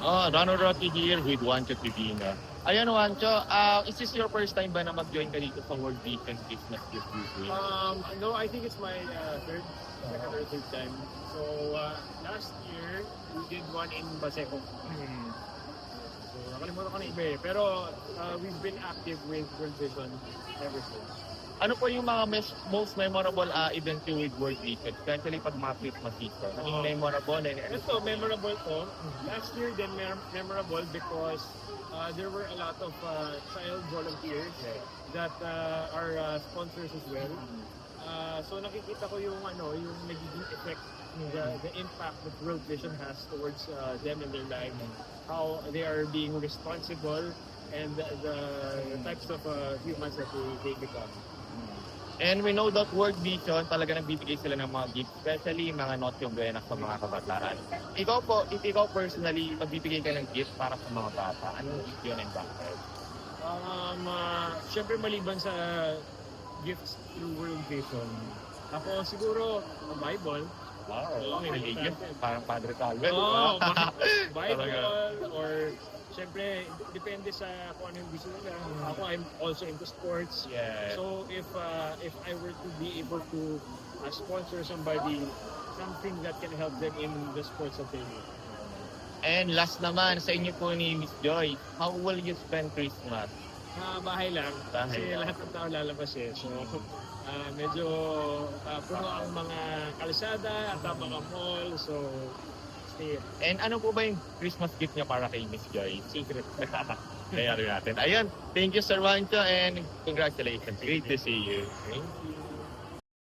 Oh, Rano Rocky here with Juancho Tribina. Ayan, Juancho, uh, is this your first time ba na mag-join ka dito sa World Vision Business Weekly? Um, no, I think it's my uh, third, second or third time. So uh, last year we did one in Baseco. Hmm. So nakalimutan ko na iba eh. Pero uh, we've been active with World Vision ever since. Ano po yung mga mes- most memorable uh, event you with World Vision? Especially pag mga Christmas season. Naging Oo. memorable and Ito, memorable to. Last year din mem- memorable because uh, there were a lot of uh, child volunteers that uh, are uh, sponsors as well. Uh, so nakikita ko yung ano, yung nagiging effect, the, the impact that World Vision has towards uh, them and their life, how they are being responsible, and the, the, the types of uh, humans that they, they become. And we know that World Vision talaga nagbibigay sila ng mga gifts, especially mga Noche Buenas sa mga kabataan. Ikaw po, if ikaw personally, magbibigay ka ng gift para sa mga bata, anong gift yun and bakit? Um, uh, Siyempre maliban sa gifts through World Vision, ako siguro a Bible, Wow, Oo, religious. importante. Parang Padre Calvin. Oh, Bible or syempre depende sa kung ano yung gusto nila. Ako I'm also into sports. yeah. So if uh, if I were to be able to uh, sponsor somebody something that can help them in the sports that they do. And last naman, sa inyo po ni Miss Joy, how will you spend Christmas? Sa bahay lang Bahay kasi lang. lahat ng tao lalabas eh. So uh, medyo uh, puno ang mga kalsada at ang mga mall. So stay And ano po ba yung Christmas gift niya para kay Miss Joy? Secret. Kaya natin. Ayun, thank you Sir Wancho and congratulations. Great to see you. Thank you.